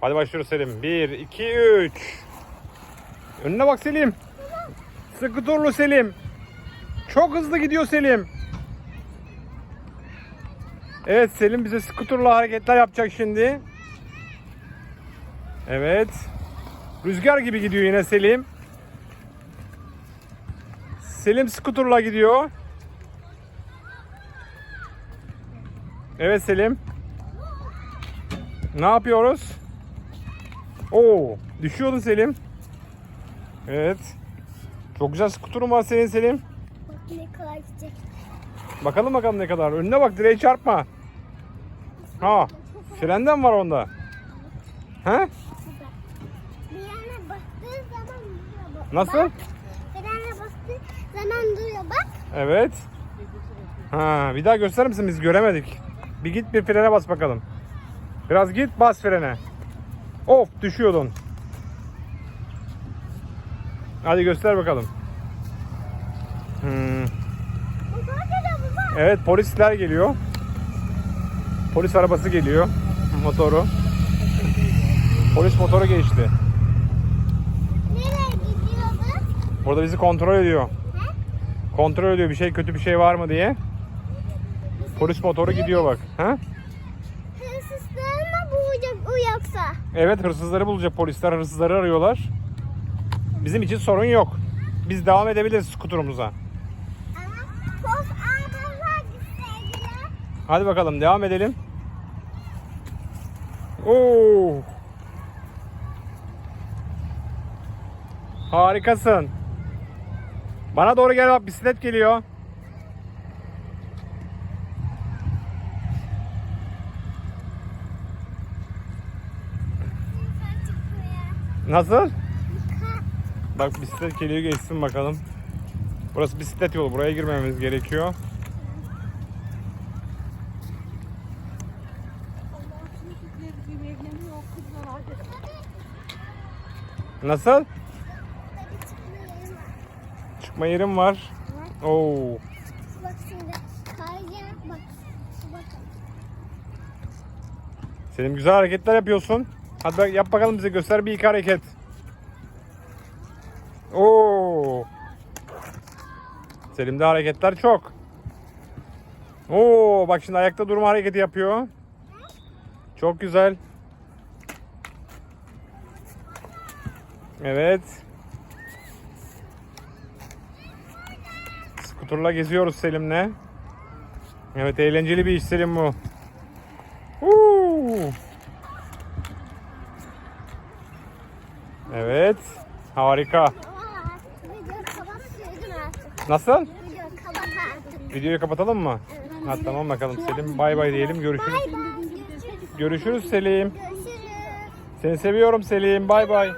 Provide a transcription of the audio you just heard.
Hadi başlıyoruz Selim. 1, 2, 3. Önüne bak Selim. Sıkı turlu Selim. Çok hızlı gidiyor Selim. Evet Selim bize skuturla hareketler yapacak şimdi. Evet. Rüzgar gibi gidiyor yine Selim. Selim skuturla gidiyor. Evet Selim. Ne yapıyoruz? Oo, düşüyordun Selim. Evet. Çok güzel skuturun var senin Selim. Bak ne kadar gidecek. Bakalım bakalım ne kadar. Önüne bak direğe çarpma. Ha. Frenden var onda. He? Nasıl? Bak, yana bastığı zaman duruyor bak. Evet. Ha, bir daha gösterir misin? Biz göremedik. Bir git bir frene bas bakalım. Biraz git bas frene. Of düşüyordun. Hadi göster bakalım. Hmm. Evet polisler geliyor. Polis arabası geliyor. Motoru. Polis motoru geçti. Nereye gidiyordu? Burada bizi kontrol ediyor. Kontrol ediyor bir şey kötü bir şey var mı diye. Polis motoru gidiyor bak. Ha? Yoksa? Evet hırsızları bulacak polisler hırsızları arıyorlar. Bizim için sorun yok. Biz devam edebiliriz skuturumuza. Hadi bakalım devam edelim. Oo. Harikasın. Bana doğru gel bak bisiklet geliyor. Nasıl? Bak bisiklet geliyor geçsin bakalım. Burası bisiklet yolu. Buraya girmemiz gerekiyor. Nasıl? Çıkma yerim var. Oo. Şu bakın. Senin güzel hareketler yapıyorsun. Hadi bak, yap bakalım bize göster bir iki hareket. Oo. Selim'de hareketler çok. Oo bak şimdi ayakta durma hareketi yapıyor. Çok güzel. Evet. Skuturla geziyoruz Selim'le. Evet eğlenceli bir iş Selim bu. Huu. Evet. Harika. Nasıl? Videoyu kapatalım mı? Ha, tamam bakalım Selim bay bay diyelim görüşürüz. Görüşürüz. Selim. Seni seviyorum Selim bay bay.